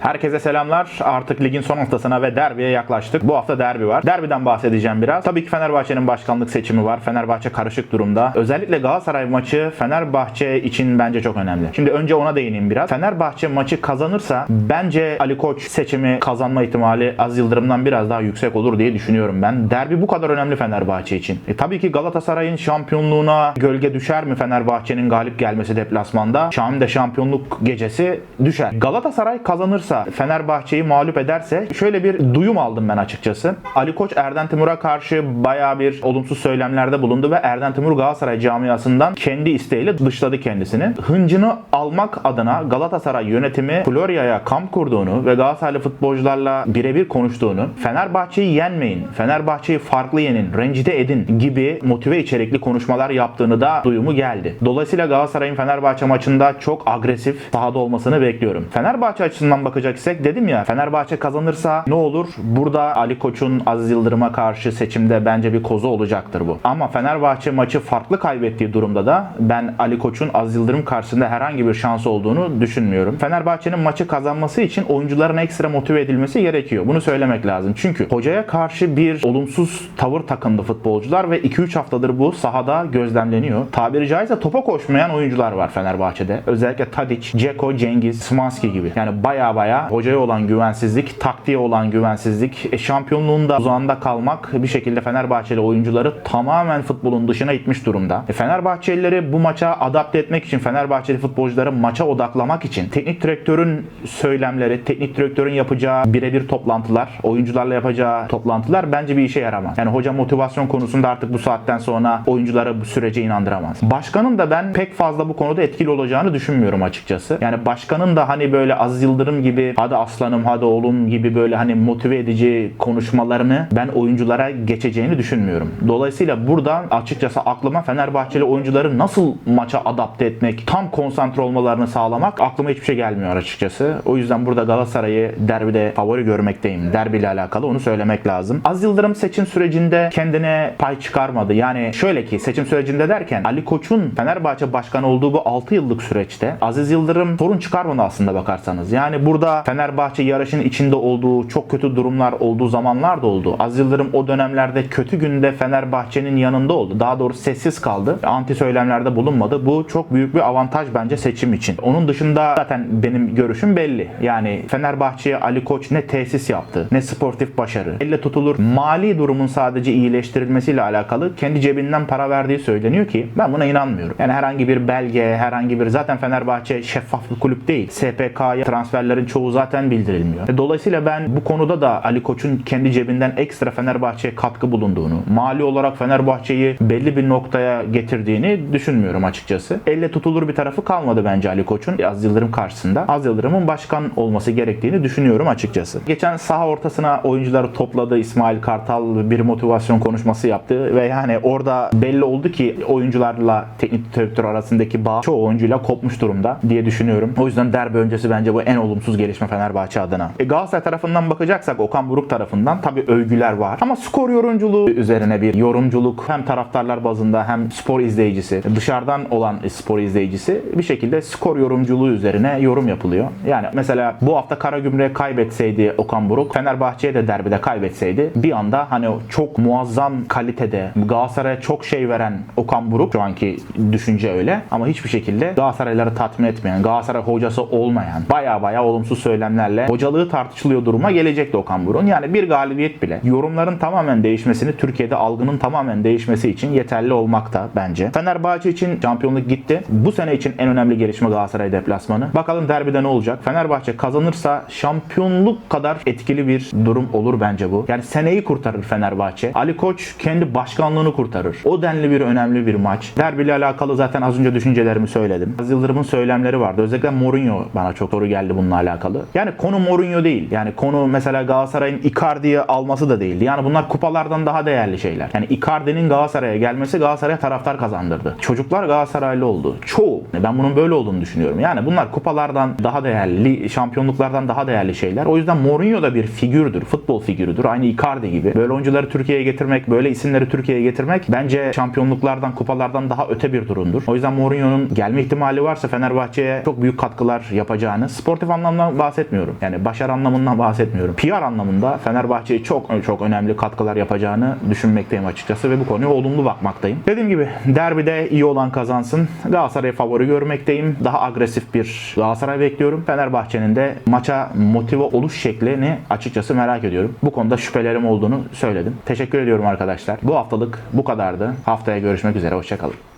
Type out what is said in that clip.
Herkese selamlar. Artık ligin son haftasına ve derbiye yaklaştık. Bu hafta derbi var. Derbiden bahsedeceğim biraz. Tabii ki Fenerbahçe'nin başkanlık seçimi var. Fenerbahçe karışık durumda. Özellikle Galatasaray maçı Fenerbahçe için bence çok önemli. Şimdi önce ona değineyim biraz. Fenerbahçe maçı kazanırsa bence Ali Koç seçimi kazanma ihtimali Az Yıldırım'dan biraz daha yüksek olur diye düşünüyorum ben. Derbi bu kadar önemli Fenerbahçe için. E, tabii ki Galatasaray'ın şampiyonluğuna gölge düşer mi Fenerbahçe'nin galip gelmesi deplasmanda? Şam'da şampiyonluk gecesi düşer. Galatasaray kazanırsa Fenerbahçe'yi mağlup ederse şöyle bir duyum aldım ben açıkçası. Ali Koç Erden Timur'a karşı bayağı bir olumsuz söylemlerde bulundu ve Erden Timur Galatasaray camiasından kendi isteğiyle dışladı kendisini. Hıncını almak adına Galatasaray yönetimi Florya'ya kamp kurduğunu ve Galatasaraylı futbolcularla birebir konuştuğunu, Fenerbahçe'yi yenmeyin, Fenerbahçe'yi farklı yenin, rencide edin gibi motive içerikli konuşmalar yaptığını da duyumu geldi. Dolayısıyla Galatasaray'ın Fenerbahçe maçında çok agresif sahada olmasını bekliyorum. Fenerbahçe açısından bakacak isek dedim ya Fenerbahçe kazanırsa ne olur? Burada Ali Koç'un Aziz Yıldırım'a karşı seçimde bence bir kozu olacaktır bu. Ama Fenerbahçe maçı farklı kaybettiği durumda da ben Ali Koç'un Aziz Yıldırım karşısında herhangi bir şansı olduğunu düşünmüyorum. Fenerbahçe'nin maçı kazanması için oyuncuların ekstra motive edilmesi gerekiyor. Bunu söylemek lazım. Çünkü hocaya karşı bir olumsuz tavır takındı futbolcular ve 2-3 haftadır bu sahada gözlemleniyor. Tabiri caizse topa koşmayan oyuncular var Fenerbahçe'de. Özellikle Tadic, Ceko, Cengiz, Smanski gibi. Yani baya baya hocaya olan güvensizlik, taktiğe olan güvensizlik, e, şampiyonluğunda uzağında kalmak bir şekilde Fenerbahçeli oyuncuları tamamen futbolun dışına itmiş durumda. E, Fenerbahçelileri bu maça adapte etmek için, Fenerbahçeli futbolcuları maça odaklamak için teknik direktörün söylemleri, teknik direktörün yapacağı birebir toplantılar, oyuncularla yapacağı toplantılar bence bir işe yaramaz. Yani hoca motivasyon konusunda artık bu saatten sonra oyuncuları bu sürece inandıramaz. Başkanın da ben pek fazla bu konuda etkili olacağını düşünmüyorum açıkçası. Yani başkanın da hani böyle Aziz Yıldırım gibi hadi aslanım hadi oğlum gibi böyle hani motive edici konuşmalarını ben oyunculara geçeceğini düşünmüyorum. Dolayısıyla buradan açıkçası aklıma Fenerbahçeli oyuncuları nasıl maça adapte etmek, tam konsantre olmalarını sağlamak aklıma hiçbir şey gelmiyor açıkçası. O yüzden burada Galatasaray'ı derbide favori görmekteyim. Derbiyle alakalı onu söylemek lazım. Az Yıldırım seçim sürecinde kendine pay çıkarmadı. Yani şöyle ki seçim sürecinde derken Ali Koç'un Fenerbahçe başkanı olduğu bu 6 yıllık süreçte Aziz Yıldırım sorun çıkarmadı aslında bakarsanız. Yani burada Fenerbahçe yarışın içinde olduğu çok kötü durumlar olduğu zamanlar da oldu. Aziz Yıldırım o dönemlerde kötü günde Fenerbahçe'nin yanında oldu. Daha doğrusu sessiz kaldı. Anti söylemlerde bulunmadı. Bu çok büyük bir avantaj bence seçim için. Onun dışında zaten benim görüşüm belli. Yani Fenerbahçe'ye Ali Koç ne tesis yaptı, ne sportif başarı. Elle tutulur mali durumun sadece iyileştirilmesiyle alakalı kendi cebinden para verdiği söyleniyor ki ben buna inanmıyorum. Yani herhangi bir belge, herhangi bir zaten Fenerbahçe şeffaf bir kulüp değil. SPK'ya transferlerin çoğu zaten bildirilmiyor. E, Dolayısıyla ben bu konuda da Ali Koç'un kendi cebinden ekstra Fenerbahçe'ye katkı bulunduğunu, mali olarak Fenerbahçe'yi belli bir noktaya getirdiğini düşünmüyorum açıkçası. Elle tutulur bir tarafı kalmadı bence Ali Koç'un Az Yıldırım karşısında. Az Yıldırım'ın başkan olması gerektiğini düşünüyorum açıkçası. Geçen saha ortasına oyuncuları topladı İsmail Kartal bir motivasyon konuşması yaptı ve yani orada belli oldu ki oyuncularla teknik direktör arasındaki bağ çoğu oyuncuyla kopmuş durumda diye düşünüyorum. O yüzden derbi öncesi bence bu en olumsuz gelişme Fenerbahçe adına. E Galatasaray tarafından bakacaksak Okan Buruk tarafından tabii övgüler var. Ama skor yorumculuğu üzerine bir yorumculuk hem taraftarlar bazında hem spor izleyicisi dışarıdan olan spor izleyicisi bir şekilde skor yorumculuğu üzerine yorum yapılıyor. Yani mesela bu hafta Karagümrük'e kaybetseydi Okan Buruk Fenerbahçe'ye de derbide kaybetseydi bir anda hani çok muazzam kalitede Galatasaray'a çok şey veren Okan Buruk şu anki düşünce öyle ama hiçbir şekilde Galatasarayları tatmin etmeyen, Galatasaray hocası olmayan baya baya olumsuz söylemlerle hocalığı tartışılıyor duruma gelecekti Okan Buruk'un. Yani bir galibiyet bile yorumların tamamen değişmesini Türkiye'de algının tamamen değişmesi için yeterli olmakta bence. Fenerbahçe için şampiyonluk gitti. Bu sene için en önemli gelişme Galatasaray deplasmanı. Bakalım derbide ne olacak? Fenerbahçe kazanırsa şampiyonluk kadar etkili bir durum olur bence bu. Yani seneyi kurtarır Fenerbahçe. Ali Koç kendi başkanlığını kurtarır. O denli bir önemli bir maç. Derbiyle alakalı zaten az önce düşüncelerimi söyledim. Az Yıldırım'ın söylemleri vardı. Özellikle Mourinho bana çok soru geldi bununla alakalı. Yani konu Mourinho değil. Yani konu mesela Galatasaray'ın Icardi'yi alması da değildi. Yani bunlar kupalardan daha değerli şeyler. Yani Icardi'nin Galatasaray'a gelmesi Galatasaray'a taraftar kazandırdı. Çocuklar Galatasaraylı oldu. Çoğu. Ben bunun böyle olduğunu düşünüyorum. Yani bunlar kupalardan daha değerli, şampiyonluklardan daha değerli şeyler. O yüzden Mourinho da bir figürdür. Futbol figürüdür. Aynı Icardi gibi. Böyle oyuncuları Türkiye'ye getirmek, böyle isimleri Türkiye'ye getirmek bence şampiyonluklardan, kupalardan daha öte bir durumdur. O yüzden Mourinho'nun gelme ihtimali varsa Fenerbahçe'ye çok büyük katkılar yapacağını, sportif anlamda anlamından bahsetmiyorum. Yani başarı anlamından bahsetmiyorum. PR anlamında Fenerbahçe'ye çok çok önemli katkılar yapacağını düşünmekteyim açıkçası ve bu konuya olumlu bakmaktayım. Dediğim gibi derbide iyi olan kazansın. Galatasaray'ı favori görmekteyim. Daha agresif bir Galatasaray bekliyorum. Fenerbahçe'nin de maça motive oluş şeklini açıkçası merak ediyorum. Bu konuda şüphelerim olduğunu söyledim. Teşekkür ediyorum arkadaşlar. Bu haftalık bu kadardı. Haftaya görüşmek üzere. Hoşçakalın.